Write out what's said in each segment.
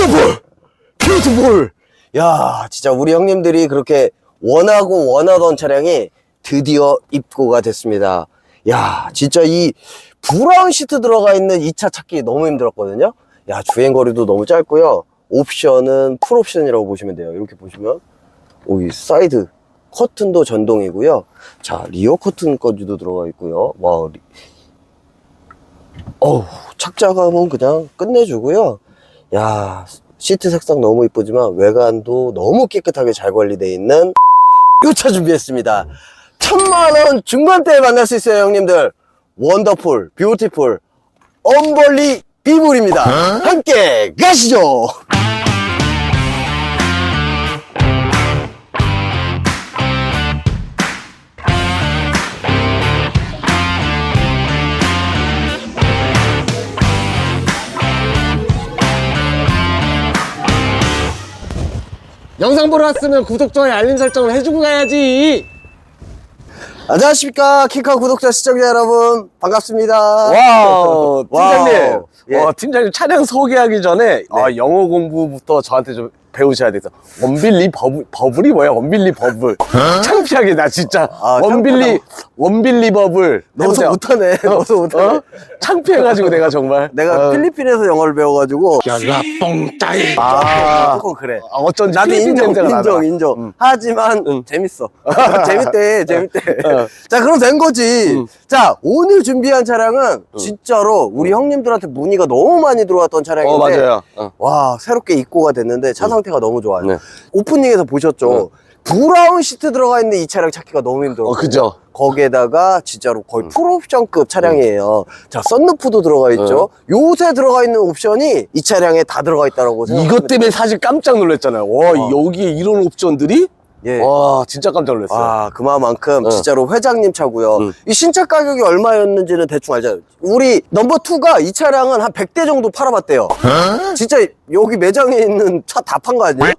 원더풀! 뷰티풀! 야, 진짜 우리 형님들이 그렇게 원하고 원하던 차량이 드디어 입고가 됐습니다. 야, 진짜 이 브라운 시트 들어가 있는 이 차 찾기 너무 힘들었거든요. 야, 주행 거리도 너무 짧고요. 옵션은 풀옵션이라고 보시면 돼요. 이렇게 보시면 오, 이 사이드 커튼도 전동이고요. 자, 리어 커튼까지도 들어가 있고요. 와, 리... 어우, 착자감은 그냥 끝내주고요. 야, 시트 색상 너무 이쁘지만 외관도 너무 깨끗하게 잘 관리되어 있는 이차 준비했습니다. 천만원 중반대에 만날 수 있어요, 형님들. 원더풀, 뷰티풀, 엄벌리 비불입니다. 함께 가시죠! 영상 보러 왔으면 구독, 좋아요, 알림 설정을 해주고 가야지. 안녕하십니까. 키카 구독자, 시청자 여러분. 반갑습니다. 와우, 팀장님. 와우. 예. 와, 팀장님 차량 소개하기 전에 아, 영어 공부부터 저한테 좀 배우셔야 돼서 원빌리 버블, 버블이 뭐야? 원빌리 버블. 창피하게 나 진짜. 아, 원빌리, 원빌리 버블. 너도 해보세요. 못하네. 너도 못하네. 어? 창피해가지고 내가 정말. 내가 어. 필리핀에서 영어를 배워가지고. 아, 조금 그래. 아, 어쩐지 나도 인정, 인정, 나더라. 인정. 하지만 재밌어. 재밌대, 재밌대. 어. 자, 그럼 된 거지. 음. 자, 오늘 준비한 차량은 진짜로 우리 형님들한테 문의가 너무 많이 들어왔던 차량인데. 어, 맞아요. 어. 와, 새롭게 입고가 됐는데 차상 태가 너무 좋아요. 네. 오프닝에서 보셨죠? 브라운 시트 들어가 있는 이 차량 찾기가 너무 힘들어. 어, 그죠. 거기에다가 진짜로 거의 풀옵션급 차량이에요. 자, 썬루프도 들어가 있죠. 요새 들어가 있는 옵션이 이 차량에 다 들어가 있다고 생각하면 이것 때문에 사실 깜짝 놀랐잖아요. 와, 여기에 이런 옵션들이? 예. 와, 진짜 깜짝 놀랐어요. 아, 그만큼 어. 진짜로 회장님 차고요. 음. 이 신차 가격이 얼마였는지는 대충 알잖아요. 우리 넘버 투가이 차량은 한 100대 정도 팔아봤대요. 진짜 여기 매장에 있는 차 다 판 거 아니에요?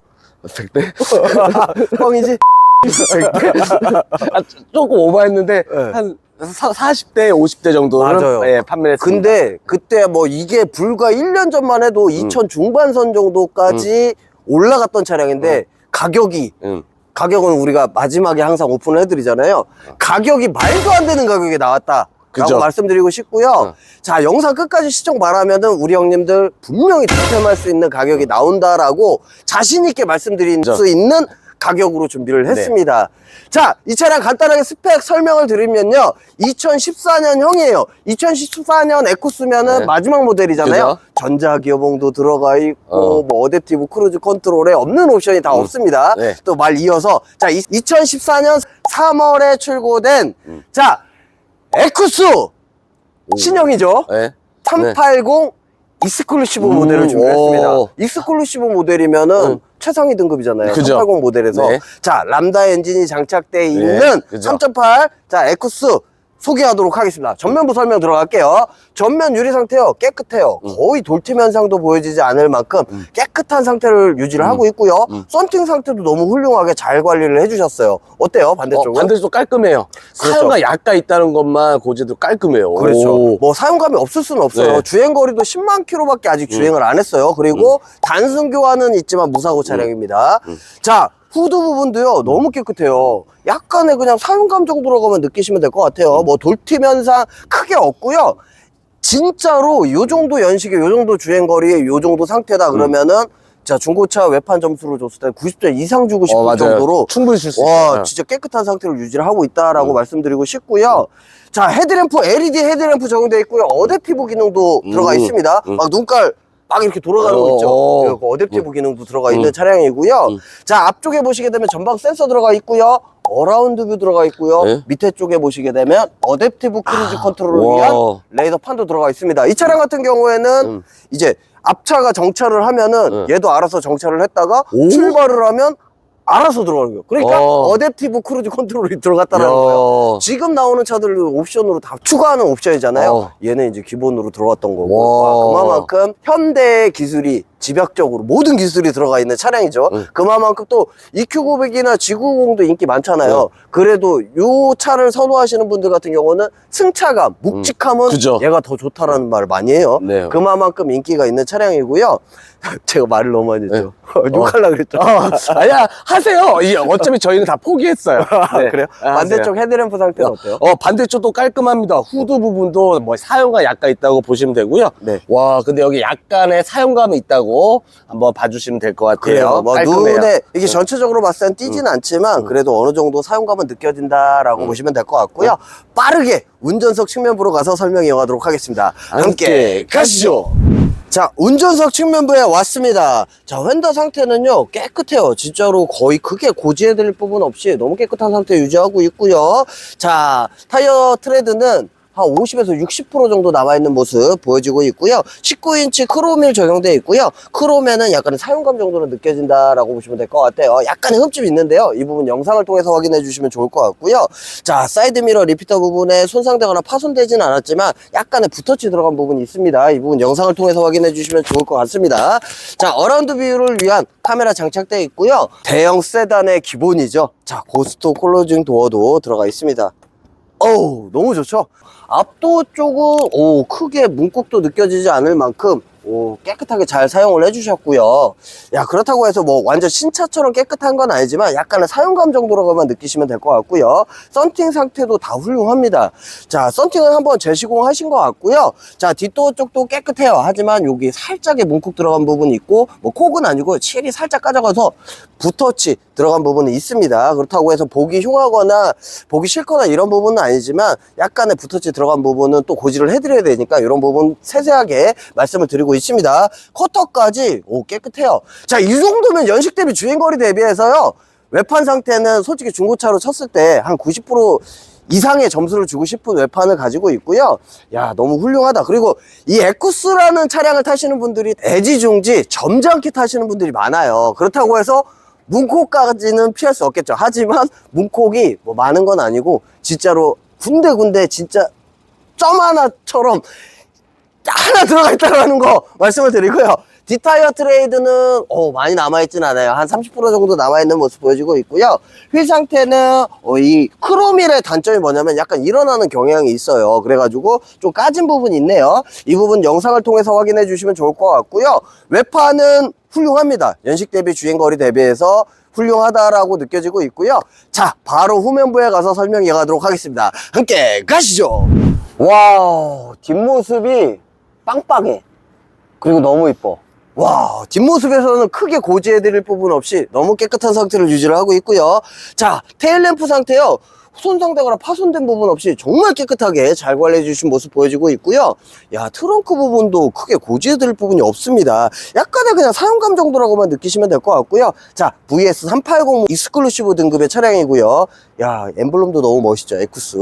100대? 뻥이지? 아, 조금 오버했는데 네. 한 사, 40대, 50대 정도는. 예, 판매를 했습니다. 근데 그때 뭐 이게 불과 1년 전만 해도 2000 중반선 정도까지 올라갔던 차량인데 가격이 응. 가격은 우리가 마지막에 항상 오픈을 해드리잖아요. 가격이 말도 안 되는 가격에 나왔다. 라고 그죠. 말씀드리고 싶고요. 어. 자, 영상 끝까지 시청 바라면은 우리 형님들 분명히 득템할 수 있는 가격이 나온다라고 자신있게 말씀드릴. 수 있는 가격으로 준비를 네. 했습니다. 자, 이 차량 간단하게 스펙 설명을 드리면요. 2014년형이에요. 2014년 에코스면은 네. 마지막 모델이잖아요. 그죠. 전자 기어봉도 들어가 있고, 어. 뭐 어댑티브 크루즈 컨트롤에 없는 옵션이 다 없습니다. 네. 또말 이어서 자, 이- 2014년 3월에 출고된 음. 자, 에쿠스 신형이죠. 예. 380 익스클루시브 음, 모델을 준비했습니다. 오. 익스클루시브 모델이면은 음. 최상위 등급이잖아요. 그죠. 380 모델에서. 네. 자, 람다 엔진이 장착되어 있는 그죠. 3.8 자, 에쿠스 소개하도록 하겠습니다. 전면부 설명 들어갈게요. 전면 유리 상태요. 깨끗해요. 음. 거의 돌팀 현상도 보여지지 않을 만큼 깨끗한 상태를 유지를 하고 있고요. 음. 썬팅 상태도 너무 훌륭하게 잘 관리를 해주셨어요. 어때요? 어, 반대쪽은? 반대쪽 깔끔해요. 그렇죠. 사용가 약가 있다는 것만 고지도 깔끔해요. 그렇죠. 오. 뭐 사용감이 없을 수는 없어요. 네. 주행 거리도 10만 킬로밖에 아직 주행을 안 했어요. 그리고 단순 교환은 있지만 무사고 차량입니다. 자, 후드 부분도요 너무 깨끗해요. 약간의 그냥 사용감 정도로만 느끼시면 될 것 같아요. 뭐 돌팀 현상 크게 없고요. 진짜로 요 정도 연식에 요 정도 주행 거리에 요 정도 상태다 그러면은 자 중고차 외판 점수를 줬을 때 90점 이상 주고 싶을 어, 맞아요. 정도로 충분히 줄수 와, 있어요. 진짜 깨끗한 상태를 유지를 하고 있다라고 말씀드리고 싶고요. 자, 헤드램프, LED 헤드램프 적용되어 있고요. 어댑티브 기능도 들어가 있습니다. 음. 막 눈깔 막 이렇게 돌아가는 거 어, 있죠. 어. 그 어댑티브 기능도 들어가 음. 있는 차량이고요. 음. 자, 앞쪽에 보시게 되면 전방 센서 들어가 있고요. 어라운드 뷰 들어가 있고요. 네. 밑에 쪽에 보시게 되면 어댑티브 크루즈 컨트롤을 와. 위한 레이더 판도 들어가 있습니다. 이 차량 같은 경우에는 음. 이제 앞차가 정차를 하면은 네. 얘도 알아서 정차를 했다가 오. 출발을 하면 알아서 들어가는 거예요. 그러니까 어. 어. 댑티브 크루즈 컨트롤이 들어갔다는 거예요. 야. 지금 나오는 차들도 옵션으로 다 추가하는 옵션이잖아요. 어. 얘는 이제 기본으로 들어갔던 거고. 와. 와, 그만큼 현대의 기술이 집약적으로 모든 기술이 들어가 있는 차량이죠. 응. 그만큼 또 EQ900이나 G90도 인기 많잖아요. 응. 그래도 요 차를 선호하시는 분들 같은 경우는 승차감, 묵직함은 그죠. 얘가 더 좋다라는 말을 많이 해요. 네. 그만큼 인기가 있는 차량이고요. 제가 말을 너무 많이 했죠. 네. 욕하려고 그랬죠. 어, 아니야 하 세요. 이 어차피 저희는 다 포기했어요. 네. 그래요? 아, 반대쪽 헤드램프 상태는 어때요? 어 반대쪽도 깔끔합니다. 후드 부분도 뭐 사용감 약간 있다고 보시면 되고요. 네. 와 근데 여기 약간의 사용감이 있다고 한번 봐주시면 될 것 같아요. 그래요. 뭐 깔끔해요. 눈에 이게 네. 전체적으로 봤을 땐 띄지는 않지만 그래도 어느 정도 사용감은 느껴진다라고 보시면 될 것 같고요. 빠르게 운전석 측면부로 가서 설명 이어가도록 하겠습니다. 함께 가시죠. 자, 운전석 측면부에 왔습니다. 자, 휀더 상태는요, 깨끗해요. 진짜로 거의 크게 고지해드릴 부분 없이 너무 깨끗한 상태 유지하고 있고요. 자, 타이어 트레드는 한 50에서 60% 정도 남아있는 모습 보여지고 있고요. 19인치 크롬일 적용되어 있고요. 크롬에는 약간의 사용감 정도는 느껴진다라고 보시면 될 것 같아요. 약간의 흠집이 있는데요. 이 부분 영상을 통해서 확인해 주시면 좋을 것 같고요. 자, 사이드미러 리피터 부분에 손상되거나 파손되지는 않았지만 약간의 붓터치 들어간 부분이 있습니다. 이 부분 영상을 통해서 확인해 주시면 좋을 것 같습니다. 자, 어라운드 뷰를 위한 카메라 장착되어 있고요. 대형 세단의 기본이죠. 자, 고스트 클로징 도어도 들어가 있습니다. 어우 너무 좋죠? 앞도 쪽은 오 크게 문콕도 느껴지지 않을 만큼 오 깨끗하게 잘 사용을 해주셨고요. 야 그렇다고 해서 뭐 완전 신차처럼 깨끗한 건 아니지만 약간의 사용감 정도로만 느끼시면 될 것 같고요. 썬팅 상태도 다 훌륭합니다. 자 썬팅은 한번 재시공 하신 것 같고요. 자 뒷도어 쪽도 깨끗해요. 하지만 여기 살짝의 문콕 들어간 부분이 있고 뭐 콕은 아니고 칠이 살짝 까져가서 붓터치 들어간 부분이 있습니다 그렇다고 해서 보기 흉하거나 보기 싫거나 이런 부분은 아니지만 약간의 붓터치 들어간 부분은 또 고지를 해드려야 되니까 이런 부분 세세하게 말씀을 드리고 있습니다 커터까지 오 깨끗해요 자 이 정도면 연식 대비 주행거리 대비해서요 외판 상태는 솔직히 중고차로 쳤을 때 한 90% 이상의 점수를 주고 싶은 외판을 가지고 있고요. 야, 너무 훌륭하다. 그리고 이 에쿠스라는 차량을 타시는 분들이 애지중지 점잖게 타시는 분들이 많아요. 그렇다고 해서 문콕까지는 피할 수 없겠죠. 하지만 문콕이 뭐 많은 건 아니고 진짜로 군데군데 진짜 점 하나처럼 하나 들어가 있다는 거 말씀을 드리고요. 뒷타이어 트레이드는 어, 많이 남아있진 않아요. 한 30% 정도 남아있는 모습 보여지고 있고요. 휠 상태는 어, 이 크로밀의 단점이 뭐냐면 약간 일어나는 경향이 있어요. 그래가지고 좀 까진 부분이 있네요. 이 부분 영상을 통해서 확인해 주시면 좋을 것 같고요. 외판은 훌륭합니다. 연식 대비 주행거리 대비해서 훌륭하다라고 느껴지고 있고요. 자, 바로 후면부에 가서 설명 이어가도록 하겠습니다. 함께 가시죠. 와, 뒷모습이 빵빵해. 그리고 너무 이뻐. 와, 뒷모습에서는 크게 고지해드릴 부분 없이 너무 깨끗한 상태를 유지를 하고 있고요. 자, 테일램프 상태요. 손상되거나 파손된 부분 없이 정말 깨끗하게 잘 관리해 주신 모습 보여지고 있고요. 야, 트렁크 부분도 크게 고지해드릴 부분이 없습니다. 약간의 그냥 사용감 정도라고만 느끼시면 될 것 같고요. 자, VS380 익스클루시브 등급의 차량이고요. 야, 엠블럼도 너무 멋있죠. 에쿠스.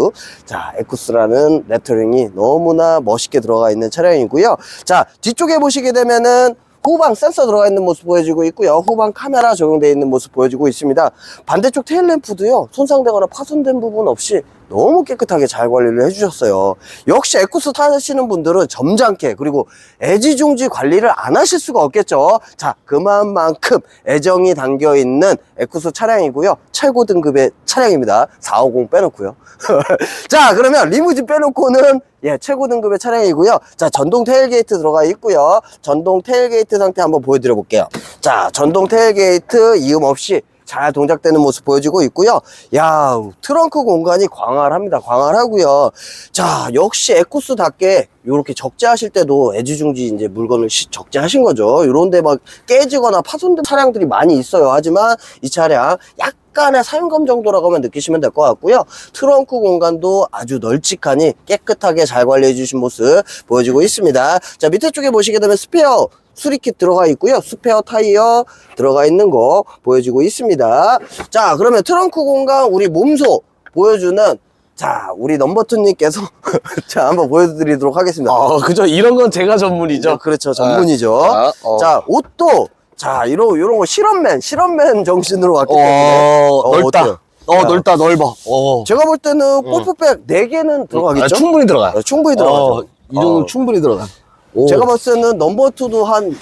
자, 에쿠스라는 레터링이 너무나 멋있게 들어가 있는 차량이고요. 자, 뒤쪽에 보시게 되면은 후방 센서 들어가 있는 모습 보여지고 있고요. 후방 카메라 적용되어 있는 모습 보여지고 있습니다. 반대쪽 테일램프도요. 손상되거나 파손된 부분 없이 너무 깨끗하게 잘 관리를 해주셨어요. 역시 에쿠스 타시는 분들은 점잖게 그리고 애지중지 관리를 안 하실 수가 없겠죠. 자, 그만큼 애정이 담겨 있는 에쿠스 차량이고요. 최고 등급의 차량입니다. 450 빼놓고요. 자, 그러면 리무진 빼놓고는 예, 최고 등급의 차량이고요. 자, 전동 테일게이트 들어가 있고요. 전동 테일게이트 상태 한번 보여드려 볼게요. 자, 전동 테일게이트 이음 없이 잘 동작되는 모습 보여지고 있고요. 야, 트렁크 공간이 광활합니다. 광활하고요. 자, 역시 에쿠스답게 이렇게 적재하실 때도 애지중지 이제 물건을 시- 적재하신 거죠. 이런데 막 깨지거나 파손된 차량들이 많이 있어요. 하지만 이 차량 약간의 사용감 정도라고만 느끼시면 될 것 같고요. 트렁크 공간도 아주 널찍하니 깨끗하게 잘 관리해 주신 모습 보여지고 있습니다. 자, 밑에 쪽에 보시게 되면 스페어 수리킷 들어가 있고요. 스페어 타이어 들어가 있는 거 보여지고 있습니다. 자, 그러면 트렁크 공간 우리 몸소 보여주는 자, 우리 넘버투님께서 자, 한번 보여드리도록 하겠습니다. 어, 그죠. 이런 건 제가 전문이죠. 그렇죠. 전문이죠. 아, 어. 자, 옷도 자, 이런, 이런 거 실험맨, 실험맨 정신으로 왔기 때문에. 어, 어, 넓다. 어때요? 어, 야. 넓다, 넓어. 어. 제가 볼 때는 골프백 4개는 들어가겠죠? 아, 충분히 들어가. 어, 충분히 들어가죠. 어, 이 정도 어. 충분히 들어가. 오. 제가 봤을 때는 넘버 투도 한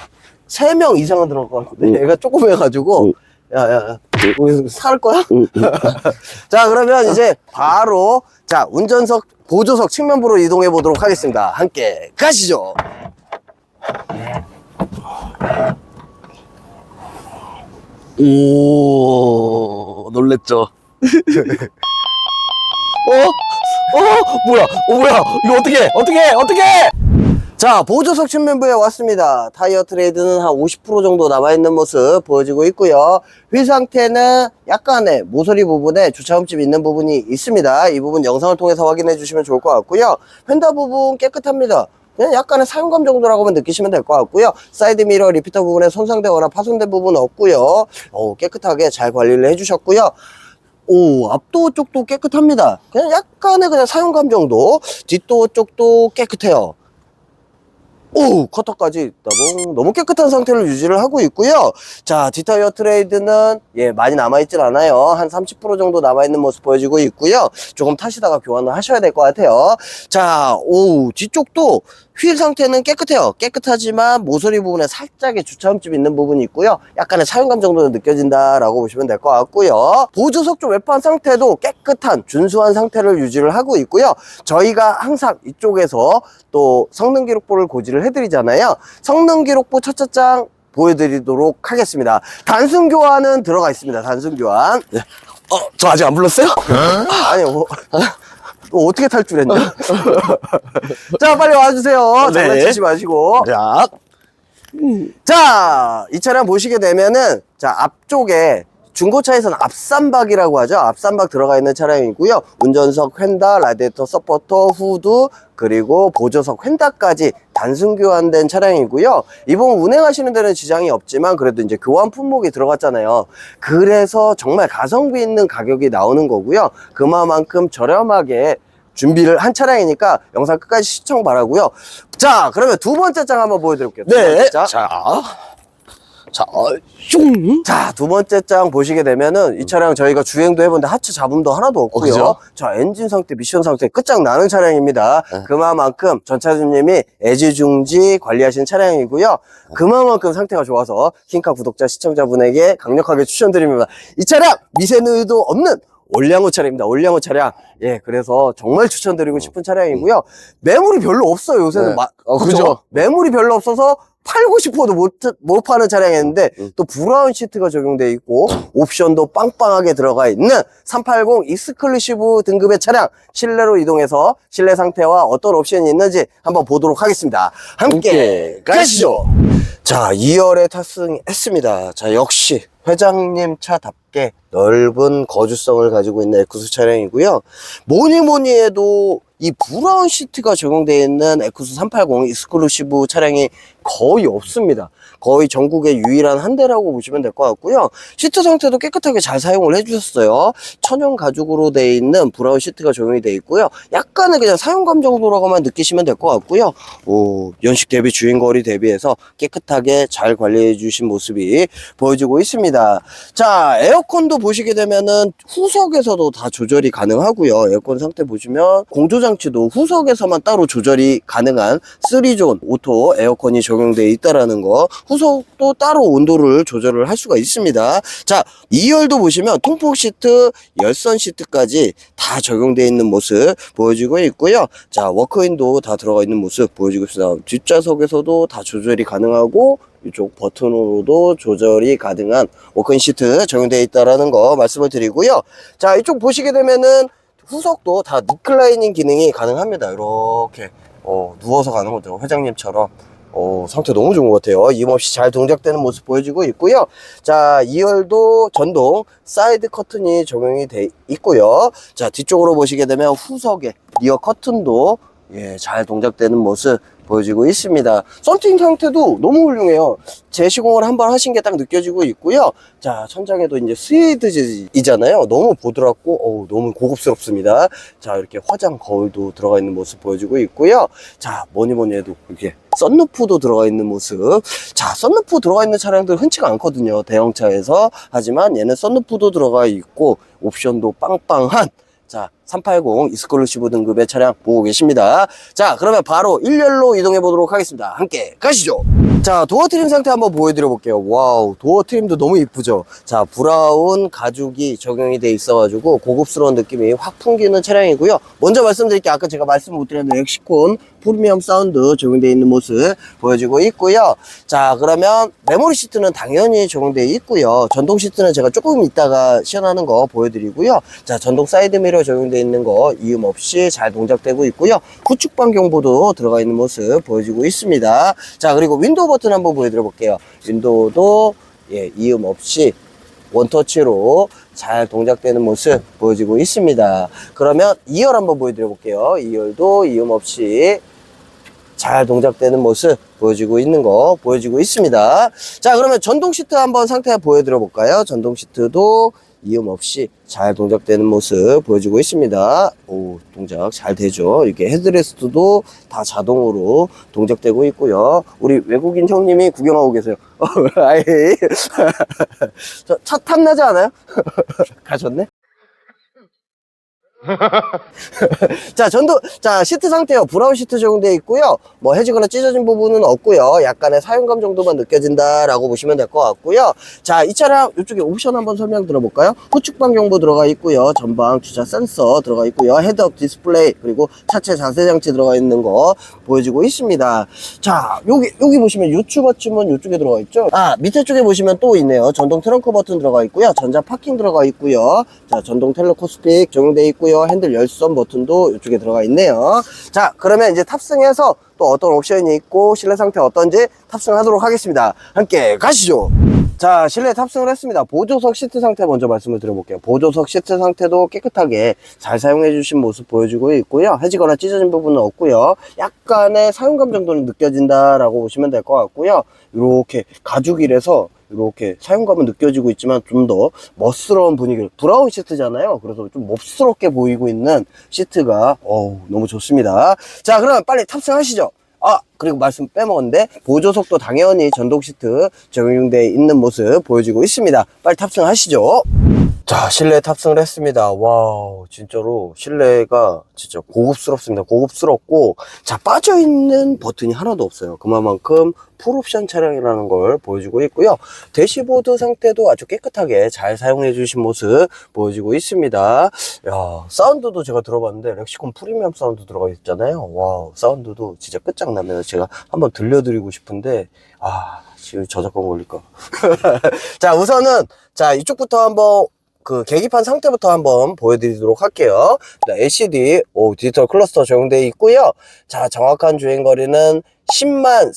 3명 이상은 들어갈 것 같은데, 얘가 조금 해가지고, 야, 야, 야, 우리 살 거야? 자, 그러면 이제 바로, 자, 운전석, 보조석 측면부로 이동해 보도록 하겠습니다. 함께 가시죠. 오, 놀랬죠. 어? 어? 뭐야? 어, 뭐야? 이거 어떻게, 어떻게, 어떻게! 자, 보조석 측면부에 왔습니다. 타이어 트레이드는 한 50% 정도 남아있는 모습 보여지고 있고요. 휠 상태는 약간의 모서리 부분에 주차음집 있는 부분이 있습니다. 이 부분 영상을 통해서 확인해 주시면 좋을 것 같고요. 휀다 부분 깨끗합니다. 그냥 약간의 사용감 정도라고만 느끼시면 될 것 같고요. 사이드 미러 리피터 부분에 손상되거나 파손된 부분 없고요. 어, 깨끗하게 잘 관리를 해주셨고요. 오, 앞도 쪽도 깨끗합니다. 그냥 약간의 그냥 사용감 정도. 뒷도 쪽도 깨끗해요. 오, 커터까지 너무, 너무 깨끗한 상태를 유지를 하고 있고요. 자, 뒷타이어 트레이드는 예, 많이 남아있진 않아요. 한 30% 정도 남아있는 모습 보여지고 있고요. 조금 타시다가 교환을 하셔야 될 것 같아요. 자, 오, 뒤쪽도 휠 상태는 깨끗해요. 깨끗하지만 모서리 부분에 살짝의 주차음집 있는 부분이 있고요. 약간의 사용감 정도는 느껴진다라고 보시면 될 것 같고요. 보조석 쪽 외판 상태도 깨끗한 준수한 상태를 유지를 하고 있고요. 저희가 항상 이쪽에서 또 성능 기록부를 고지를 해드리잖아요. 성능 기록부 첫째 장 보여드리도록 하겠습니다. 단순 교환은 들어가 있습니다. 단순 교환. 어, 저 아직 안 불렀어요? 아니 뭐. 뭐 어떻게 탈출했냐? 자, 빨리 와주세요. 네. 장난치지 마시고. 자, 자, 이 차량 보시게 되면은, 자, 앞쪽에 중고차에서는 앞삼박이라고 하죠. 앞삼박 들어가 있는 차량이고요. 운전석 휀다, 라디에이터 서포터, 후드, 그리고 보조석 휀다까지 단순 교환된 차량이고요. 이번 운행하시는 데는 지장이 없지만 그래도 이제 교환 품목이 들어갔잖아요. 그래서 정말 가성비 있는 가격이 나오는 거고요. 그만큼 저렴하게 준비를 한 차량이니까 영상 끝까지 시청 바라고요. 자, 그러면 두 번째 장 한번 보여드릴게요. 두 네. 장. 자, 자, 슝. 자, 두 번째 장 보시게 되면은 이 차량 저희가 주행도 해본데 하체 잡음도 하나도 없고요. 그죠? 자, 엔진 상태, 미션 상태 끝장나는 차량입니다. 네. 그만큼 전차주님이 애지중지 관리하신 차량이고요. 그만큼 상태가 좋아서 킹카 구독자 시청자분에게 강력하게 추천드립니다. 이 차량 미세누이도 없는 올량호 차량입니다. 올량호 차량. 예, 그래서 정말 추천드리고 싶은 차량이고요. 매물이 별로 없어요. 요새는 네. 마- 어? 그죠? 매물이 별로 없어서 팔고 싶어도 못, 못 파는 차량이었는데 음. 또 브라운 시트가 적용돼 있고 옵션도 빵빵하게 들어가 있는 380 익스클루시브 등급의 차량 실내로 이동해서 실내 상태와 어떤 옵션이 있는지 한번 보도록 하겠습니다. 함께 함께 가시죠. 자, 2열에 탑승했습니다. 자, 역시 회장님 차답게 넓은 거주성을 가지고 있는 에쿠스 차량이고요. 뭐니 뭐니 해도 이 브라운 시트가 적용되어 있는 에쿠스 380 익스클루시브 차량이 거의 없습니다. 거의 전국의 유일한 한 대라고 보시면 될 것 같고요. 시트 상태도 깨끗하게 잘 사용을 해주셨어요. 천연 가죽으로 되어 있는 브라운 시트가 적용이 되어 있고요. 약간의 그냥 사용감 정도라고만 느끼시면 될 것 같고요. 오, 연식 대비 주행거리 대비해서 깨끗하게 잘 관리해 주신 모습이 보여지고 있습니다. 자, 에어컨도 보시게 되면은 후석에서도 다 조절이 가능하고요. 에어컨 상태 보시면 공조장치도 후석에서만 따로 조절이 가능한 3존 오토 에어컨이 적용 되어 있다라는 거. 후석도 따로 온도를 조절을 할 수가 있습니다. 자, 2열도 보시면 통풍 시트, 열선 시트까지 다 적용되어 있는 모습 보여지고 있고요. 자, 워크인도 다 들어가 있는 모습 보여지고 있습니다. 뒷좌석에서도 다 조절이 가능하고 이쪽 버튼으로도 조절이 가능한 워크인 시트 적용되어 있다라는 거 말씀을 드리고요. 자, 이쪽 보시게 되면은 후석도 다 니클라이닝 기능이 가능합니다. 이렇게 어, 누워서 가는 것도 회장님처럼 어, 상태 너무 좋은 것 같아요. 임없이 잘 동작되는 모습 보여지고 있고요. 자, 2열도 전동 사이드 커튼이 적용이 돼 있고요. 자, 뒤쪽으로 보시게 되면 후석에 리어 커튼도 예, 잘 동작되는 모습 보여지고 있습니다. 썬팅 상태도 너무 훌륭해요. 재시공을 한 번 하신 게 딱 느껴지고 있고요. 자, 천장에도 이제 스웨이드이잖아요. 너무 부드럽고, 어우, 너무 고급스럽습니다. 자, 이렇게 화장 거울도 들어가 있는 모습 보여지고 있고요. 자, 뭐니 뭐니 해도 이렇게 썬루프도 들어가 있는 모습. 자, 썬루프 들어가 있는 차량들 흔치가 않거든요. 대형차에서. 하지만 얘는 썬루프도 들어가 있고, 옵션도 빵빵한 자, 380 이스클루시브 등급의 차량 보고 계십니다. 자, 그러면 바로 1열로 이동해 보도록 하겠습니다. 함께 가시죠. 자, 도어 트림 상태 한번 보여드려 볼게요. 와우, 도어 트림도 너무 이쁘죠? 자, 브라운 가죽이 적용이 돼 있어가지고 고급스러운 느낌이 확 풍기는 차량이고요. 먼저 말씀드릴게요. 아까 제가 말씀 못 드렸는데 엑시콘 프리미엄 사운드 적용되어 있는 모습 보여지고 있고요. 자, 그러면 메모리 시트는 당연히 적용되어 있고요. 전동 시트는 제가 조금 이따가 시연하는 거 보여드리고요. 자, 전동 사이드 미러 적용되어 있는 거 이음 없이 잘 동작되고 있고요. 후축방 경보도 들어가 있는 모습 보여지고 있습니다. 자, 그리고 윈도우 버튼 한번 보여드려 볼게요. 윈도우도 예, 이음 없이 원터치로 잘 동작되는 모습 보여지고 있습니다. 그러면 2열 한번 보여드려 볼게요. 2열도 이음 없이 잘 동작되는 모습 보여지고 있는 거 보여지고 있습니다. 자, 그러면 전동 시트 한번 상태 보여드려 볼까요? 전동 시트도 이음 없이 잘 동작되는 모습 보여지고 있습니다. 오, 동작 잘 되죠. 이렇게 헤드레스트도 다 자동으로 동작되고 있고요. 우리 외국인 형님이 구경하고 계세요. 저, 차 탐나지 않아요? 가셨네? 자, 전도, 자, 시트 상태요. 브라운 시트 적용되어 있고요. 뭐 해지거나 찢어진 부분은 없고요. 약간의 사용감 정도만 느껴진다라고 보시면 될 것 같고요. 자, 이 차량 이쪽에 옵션 한번 설명 들어볼까요? 후축방 경보 들어가 있고요. 전방 주차 센서 들어가 있고요. 헤드업 디스플레이 그리고 차체 자세 장치 들어가 있는 거 보여지고 있습니다. 자, 여기 여기 보시면 요추 버튼은 이쪽에 들어가 있죠. 아, 밑에 쪽에 보시면 또 있네요. 전동 트렁크 버튼 들어가 있고요. 전자 파킹 들어가 있고요. 자, 전동 텔레코스픽 적용되어 있고요. 핸들 열선 버튼도 이쪽에 들어가 있네요. 자, 그러면 이제 탑승해서 또 어떤 옵션이 있고 실내 상태 어떤지 탑승하도록 하겠습니다. 함께 가시죠. 자, 실내 탑승을 했습니다. 보조석 시트 상태 먼저 말씀을 드려볼게요. 보조석 시트 상태도 깨끗하게 잘 사용해 주신 모습 보여주고 있고요. 해지거나 찢어진 부분은 없고요. 약간의 사용감 정도는 느껴진다라고 보시면 될 것 같고요. 이렇게 가죽이라서 이렇게 사용감은 느껴지고 있지만 좀 더 멋스러운 분위기 브라운 시트잖아요. 그래서 좀 몹스럽게 보이고 있는 시트가 어우 너무 좋습니다. 자 그럼 빨리 탑승하시죠. 아 그리고 말씀 빼먹었는데 보조석도 당연히 전동 시트 적용되어 있는 모습 보여지고 있습니다. 빨리 탑승하시죠 자 실내 탑승을 했습니다. 와우 진짜로 실내가 진짜 고급스럽습니다. 고급스럽고 자 빠져있는 버튼이 하나도 없어요. 그만큼 풀옵션 차량이라는 걸 보여주고 있고요. 대시보드 상태도 아주 깨끗하게 잘 사용해 주신 모습 보여지고 있습니다. 야 사운드도 제가 들어봤는데 렉시콘 프리미엄 사운드 들어가 있잖아요. 와우 사운드도 진짜 끝장나면 제가 한번 들려드리고 싶은데 아 지금 저작권 걸릴까 자 우선은 자 이쪽부터 한번 그 계기판 상태부터 한번 보여드리도록 할게요. 자, LCD 오, 디지털 클러스터 적용되어 있고요. 자, 정확한 주행 거리는 10만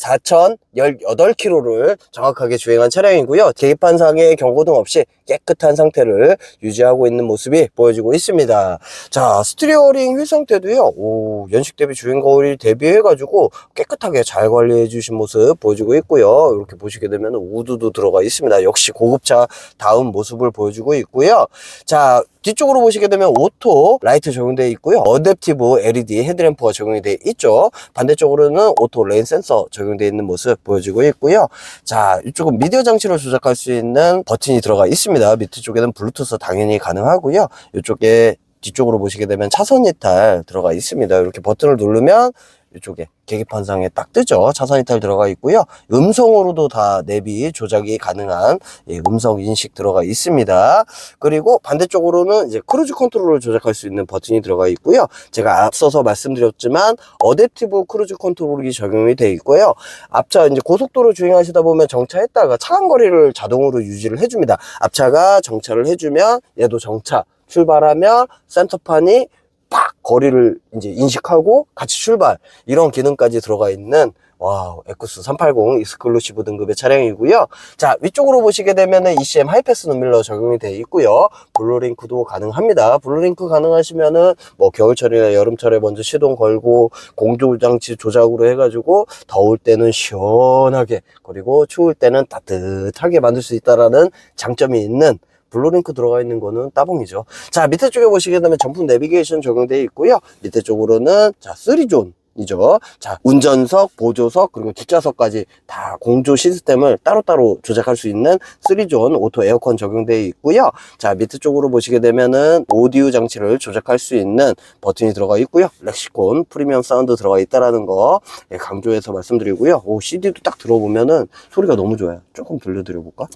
4,018km를 정확하게 주행한 차량이고요. 계기판상의 경고등 없이 깨끗한 상태를 유지하고 있는 모습이 보여지고 있습니다. 자, 스티리오링 휠 상태도요. 오, 연식 대비 주행 거리 대비해가지고 깨끗하게 잘 관리해 주신 모습 보여지고 있고요. 이렇게 보시게 되면 우드도 들어가 있습니다. 역시 고급차 다운 모습을 보여주고 있고요. 자, 뒤쪽으로 보시게 되면 오토 라이트 적용되어 있고요. 어댑티브 LED 헤드램프가 적용이 되어 있죠. 반대쪽으로는 오토 레인 센서 적용되어 있는 모습 보여지고 있고요. 자, 이쪽은 미디어 장치로 조작할 수 있는 버튼이 들어가 있습니다. 밑에 쪽에는 블루투스 당연히 가능하고요. 이쪽에 뒤쪽으로 보시게 되면 차선 이탈 들어가 있습니다. 이렇게 버튼을 누르면 이쪽에 계기판상에 딱 뜨죠. 차선 이탈 들어가 있고요. 음성으로도 다 내비 조작이 가능한 예, 음성 인식 들어가 있습니다. 그리고 반대쪽으로는 이제 크루즈 컨트롤을 조작할 수 있는 버튼이 들어가 있고요. 제가 앞서서 말씀드렸지만 어댑티브 크루즈 컨트롤이 적용이 되어 있고요. 앞차 이제 고속도로 주행하시다 보면 정차했다가 차간 거리를 자동으로 유지를 해줍니다. 앞차가 정차를 해주면 얘도 정차 출발하면 센터판이 팍 거리를 이제 인식하고 같이 출발 이런 기능까지 들어가 있는 와, 에쿠스 380 익스클루시브 등급의 차량이고요. 자, 위쪽으로 보시게 되면 은 ECM 하이패스 눈밀러 적용이 되어 있고요. 블루링크도 가능합니다. 블루링크 가능하시면은 뭐 겨울철이나 여름철에 먼저 시동 걸고 공조장치 조작으로 해가지고 더울 때는 시원하게 그리고 추울 때는 따뜻하게 만들 수 있다라는 장점이 있는 블루링크 들어가 있는 거는 따봉이죠. 자, 밑에 쪽에 보시게 되면 전품 내비게이션 적용되어 있고요. 밑에 쪽으로는 자, 3존. 이죠. 자, 운전석, 보조석, 그리고 뒷좌석까지 다 공조 시스템을 따로따로 조작할 수 있는 3존 오토 에어컨 적용되어 있고요. 자, 밑에 쪽으로 보시게 되면은 오디오 장치를 조작할 수 있는 버튼이 들어가 있고요. 렉시콘 프리미엄 사운드 들어가 있다라는 거 예, 강조해서 말씀드리고요. 오, CD도 딱 들어보면은 소리가 너무 좋아요. 조금 들려드려 볼까?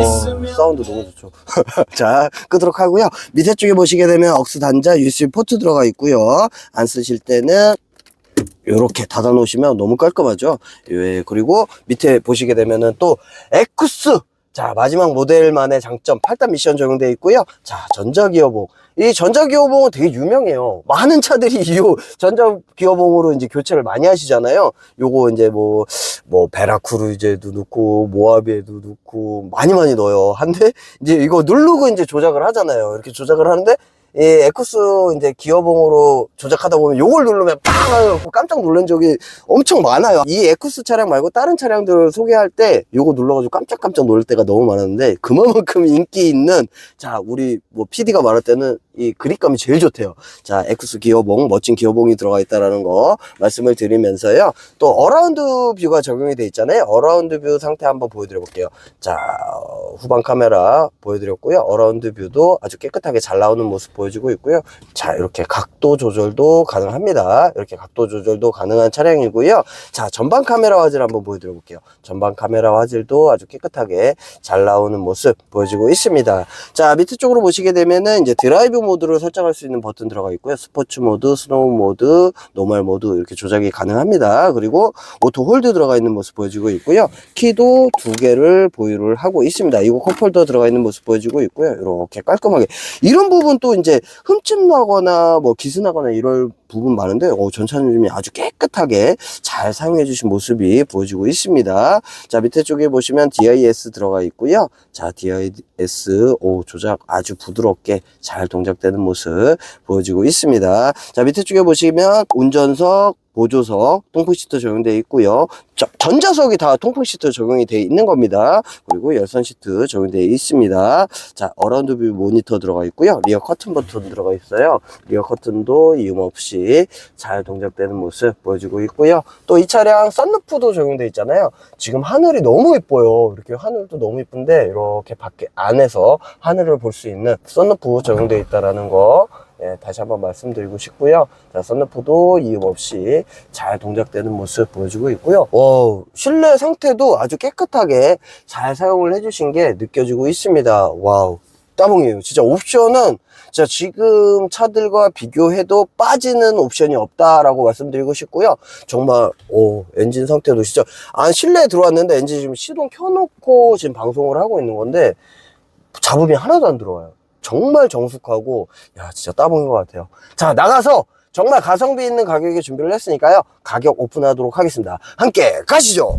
있으면 사운드 너무 좋죠. 자, 끄도록 하고요. 밑에 쪽에 보시게 되면 억스 단자 USB 포트 들어가 있고요. 안 쓰실 때는 이렇게 닫아 놓으시면 너무 깔끔하죠. 예, 그리고 밑에 보시게 되면은 또 에쿠스 자, 마지막 모델만의 장점 8단 미션 적용되어 있고요. 자, 전자기어봉. 이 전자기어봉은 되게 유명해요. 많은 차들이 이 전자기어봉으로 이제 교체를 많이 하시잖아요. 요거 이제 뭐, 뭐, 베라크루이제도 넣고, 모하비에도 넣고, 많이 많이 넣어요. 한데, 이제 이거 누르고 이제 조작을 하잖아요. 이렇게 조작을 하는데, 이 에쿠스 이제 기어봉으로 조작하다 보면 요걸 누르면 빵! 하고 깜짝 놀란 적이 엄청 많아요. 이 에쿠스 차량 말고 다른 차량들을 소개할 때 요거 눌러가지고 깜짝깜짝 놀랄 때가 너무 많았는데 그만큼 인기 있는 자, 우리 뭐 PD가 말할 때는 이 그립감이 제일 좋대요. 자, 에쿠스 기어봉, 멋진 기어봉이 들어가 있다라는 거 말씀을 드리면서요. 또 어라운드 뷰가 적용이 돼 있잖아요. 어라운드 뷰 상태 한번 보여드려 볼게요. 자, 어, 후방 카메라 보여드렸고요. 어라운드 뷰도 아주 깨끗하게 잘 나오는 모습 보여주고 있고요. 자, 이렇게 각도 조절도 가능합니다. 이렇게 각도 조절도 가능한 차량이고요. 자, 전방 카메라 화질 한번 보여드려 볼게요. 전방 카메라 화질도 아주 깨끗하게 잘 나오는 모습 보여주고 있습니다. 자, 밑에 쪽으로 보시게 되면은 이제 드라이브 모드를 설정할 수 있는 버튼 들어가 있고요. 스포츠 모드, 스노우 모드, 노멀 모드 이렇게 조작이 가능합니다. 그리고 오토 홀드 들어가 있는 모습 보여주고 있고요. 키도 두 개를 보유를 하고 있습니다. 이거 컵홀더 들어가 있는 모습 보여주고 있고요. 이렇게 깔끔하게 이런 부분 또 이제 흠집 나거나 뭐 기스 나거나 이럴 부분 많은데 어, 전차님이 아주 깨끗하게 잘 사용해 주신 모습이 보여지고 있습니다. 자 밑에 쪽에 보시면 DIS 들어가 있고요. 자 DIS 오 조작 아주 부드럽게 잘 동작되는 모습 보여지고 있습니다. 자 밑에 쪽에 보시면 운전석 보조석, 통풍 시트 적용되어 있고요. 저- 전자석이 다 통풍 시트 적용이 되어 있는 겁니다. 그리고 열선 시트 적용되어 있습니다. 자, 어라운드 뷰 모니터 들어가 있고요. 리어 커튼 버튼 들어가 있어요. 리어 커튼도 이음 없이 잘 동작되는 모습 보여주고 있고요. 또 이 차량 썬루프도 적용되어 있잖아요. 지금 하늘이 너무 예뻐요. 이렇게 하늘도 너무 예쁜데 이렇게 밖에 안에서 하늘을 볼 수 있는 썬루프 적용되어 있다라는 거 예, 다시 한번 말씀드리고 싶고요. 자, 썬루프도 이음 없이 잘 동작되는 모습 보여주고 있고요. 와, 실내 상태도 아주 깨끗하게 잘 사용을 해주신 게 느껴지고 있습니다. 와우. 따봉이에요. 진짜 옵션은 진짜 지금 차들과 비교해도 빠지는 옵션이 없다라고 말씀드리고 싶고요. 정말 오 엔진 상태도 진짜 아 실내에 들어왔는데 엔진 지금 시동 켜놓고 지금 방송을 하고 있는 건데 잡음이 하나도 안 들어와요. 정말 정숙하고 야 진짜 따봉인 것 같아요. 자 나가서 정말 가성비 있는 가격에 준비를 했으니까요. 가격 오픈하도록 하겠습니다. 함께 가시죠.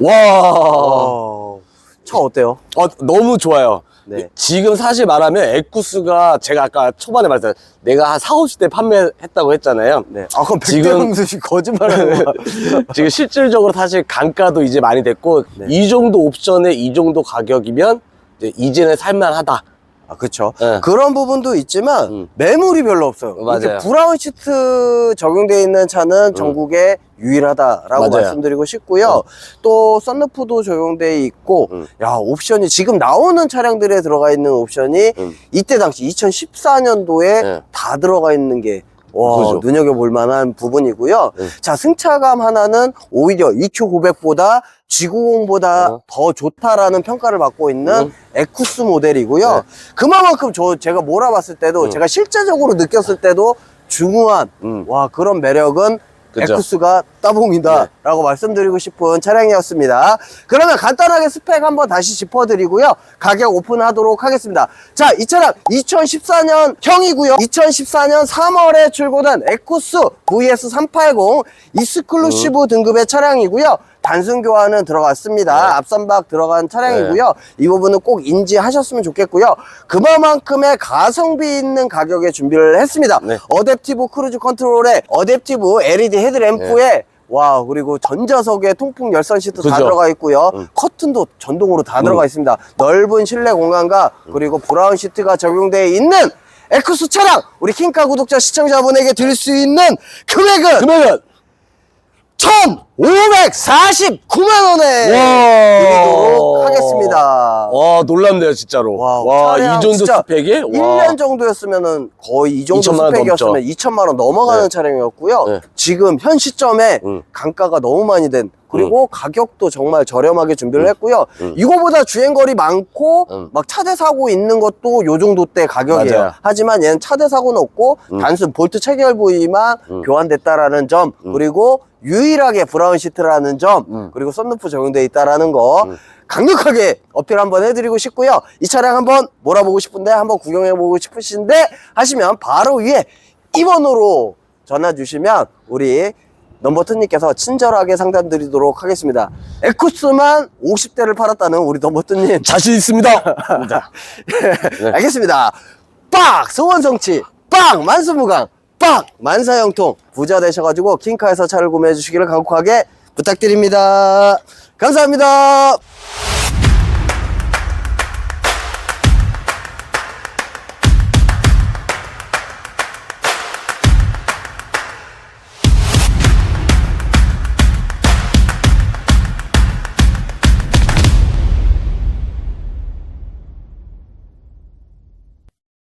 와. 차 어때요? 어, 너무 좋아요. 네. 지금 사실 말하면 에쿠스가 제가 아까 초반에 말했잖아요. 내가 한 4, 50대 판매했다고 했잖아요. 네. 아 그럼 지금- 백대형수씨 거짓말하는 거야. 지금 실질적으로 사실 단가도 이제 많이 됐고 네. 이 정도 옵션에 이 정도 가격이면 이제 이제는 살만하다. 아, 그쵸. 네. 그런 부분도 있지만, 음. 매물이 별로 없어요. 맞아요. 브라운 시트 적용되어 있는 차는 전국에 유일하다라고 맞아요. 말씀드리고 싶고요. 어. 또, 썬루프도 적용되어 있고, 음. 야, 옵션이, 지금 나오는 차량들에 들어가 있는 옵션이, 음. 이때 당시 2014년도에 네. 다 들어가 있는 게, 와, 그죠. 눈여겨볼 만한 부분이고요. 네. 자, 승차감 하나는 오히려 EQ900보다 G90보다 어. 더 좋다라는 평가를 받고 있는 음. 에쿠스 모델이고요. 네. 그만큼 저 제가 몰아봤을 때도 음. 제가 실제적으로 느꼈을 때도 중후한 음. 와 그런 매력은 그죠. 에쿠스가 따봉이다 라고 말씀드리고 싶은 차량이었습니다. 그러면 간단하게 스펙 한번 다시 짚어드리고요. 가격 오픈하도록 하겠습니다. 자 이 차량 2014년 형이고요. 2014년 3월에 출고된 에쿠스 VS380 익스클루시브 등급의 차량이고요 단순 교환은 들어갔습니다. 네. 앞선박 들어간 차량이고요. 이 부분은 꼭 인지하셨으면 좋겠고요. 그만큼의 가성비 있는 가격에 준비를 했습니다. 네. 어댑티브 크루즈 컨트롤에 어댑티브 LED 헤드램프에 와 그리고 전자석에 통풍 열선 시트 다 네. 그죠. 들어가 있고요. 커튼도 전동으로 다 들어가 있습니다. 넓은 실내 공간과 그리고 브라운 시트가 적용되어 있는 에쿠스 차량 우리 킹카 구독자 시청자분에게 드릴 수 있는 금액은 금액은 1,549만 원에 와. 드리도록 하겠습니다. 와 놀랍네요 진짜로. 와, 와, 차량 이 정도 진짜 스펙이? 와. 1년 정도였으면은 거의 이 정도 2천만 원 스펙이었으면 넘죠. 2천만 원 넘어가는 네. 차량이었고요. 네. 지금 현 시점에 음. 강가가 너무 많이 된 그리고 가격도 정말 저렴하게 준비를 했고요. 음. 이거보다 주행거리 많고 음. 막 차대 사고 있는 것도 요 정도 대 가격이에요. 맞아요. 하지만 얘는 차대 사고는 없고 음. 단순 볼트 체결 부위만 음. 교환됐다라는 점 그리고 유일하게 브라운 시트라는 점 음. 그리고 썬루프 적용돼 있다라는 거 음. 강력하게 어필 한번 해드리고 싶고요. 이 차량 한번 몰아보고 싶은데 한번 구경해보고 싶으신데 하시면 바로 위에 2번으로 전화 주시면 우리 넘버트님께서 친절하게 상담 드리도록 하겠습니다. 에쿠스만 50대를 팔았다는 우리 넘버트님. 자신 있습니다. 네. 알겠습니다. 빡! 소원 성취. 빡! 만수무강. 빡! 만사형통. 부자 되셔가지고 킹카에서 차를 구매해 주시기를 간곡하게 부탁드립니다. 감사합니다.